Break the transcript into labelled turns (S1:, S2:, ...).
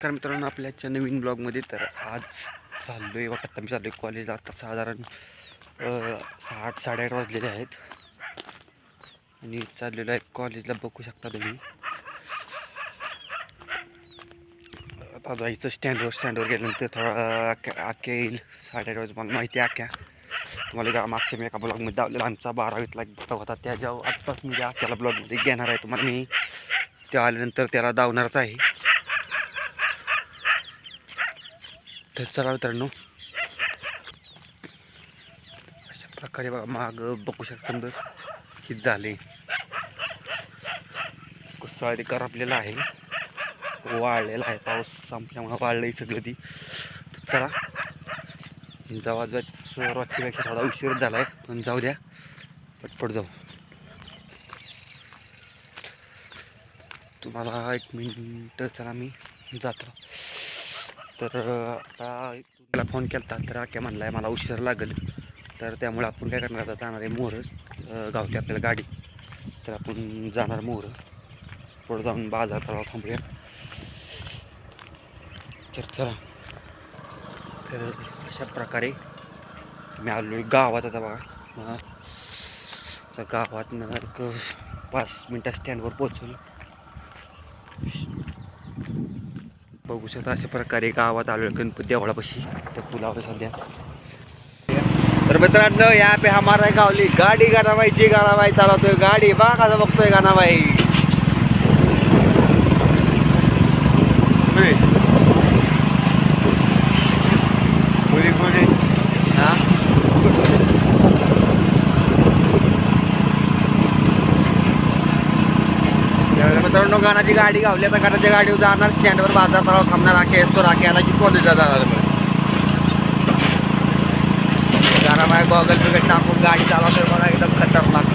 S1: तर मित्रांनो आपल्याच्या नवीन ब्लॉगमध्ये तर आज चाललो आहे आता मी चाललो आहे कॉलेजला आता साधारण सहा आठ साडेआठ वाजलेले आहेत. आणि चाललेलो आहे कॉलेजला बघू शकता तुम्ही. आता जायचं स्टँडवर स्टँडवर गेल्यानंतर थोडा आख्या आख्या येईल. साडेआठ वाजता मला माहिती आहे आख्या तुम्हाला गा मागच्या मी एका ब्लॉगमध्ये दावलेला आमचा बारावीतला एक भाग होता. त्याच्यावर आत्ताच म्हणजे मी त्या आख्याला ब्लॉगमध्ये घेणार आहे तुम्हाला मी. ते आल्यानंतर त्याला दावणारच आहे. तर चला मित्रांनो. अशा प्रकारे बघा माग बघू शकता हे झाले. कुसाळ आपल्याला आहे. वाळलेला आहे. पाऊस संपल्यामुळं वाळलंय सगळं ती. तर चला. जावा जात रोजच्यापेक्षा थोडा उशीर झाला आहे पण जाऊ द्या. पटपट जाऊ. तुम्हाला एक मिनिट चला मी जातो. तर आता मला फोन केला तर आक्या म्हणला आहे मला उशीर लागेल. तर त्यामुळे आपण काय करणार आता? जाणार आहे मोहरच गावठी आपल्याला गाडी. तर आपण जाणार मोहर पुढं जाऊन बाजार तलाव थांबूया. तर चला. तर अशा प्रकारे मी आलो गावात आता बघा. तर गावात एक पाच मिनटात स्टँडवर पोचलो बघू शकता अशा प्रकारे गावात आलो गणपती देवळापाशी. त्या पुलावर सध्या. तर मित्रांनो या पे हमारा गावली. गाडी गाणाबाई जी गाणाबाई चालवतोय. गाडी बा कसं बघतोय गाणाबाई त्यावेळेला मित्रांनो गाण्याची गाडी गावली आता. गाण्याच्या गाडीवर जाणार स्टँडवर बाजार तलाव थांबणार. राखे असतो राखे आला की कॉलेजला जाणार मग? गाणा माझ्या गॉगल बिगल टाकून गाडी चालवतो मला एकदम खतरनाक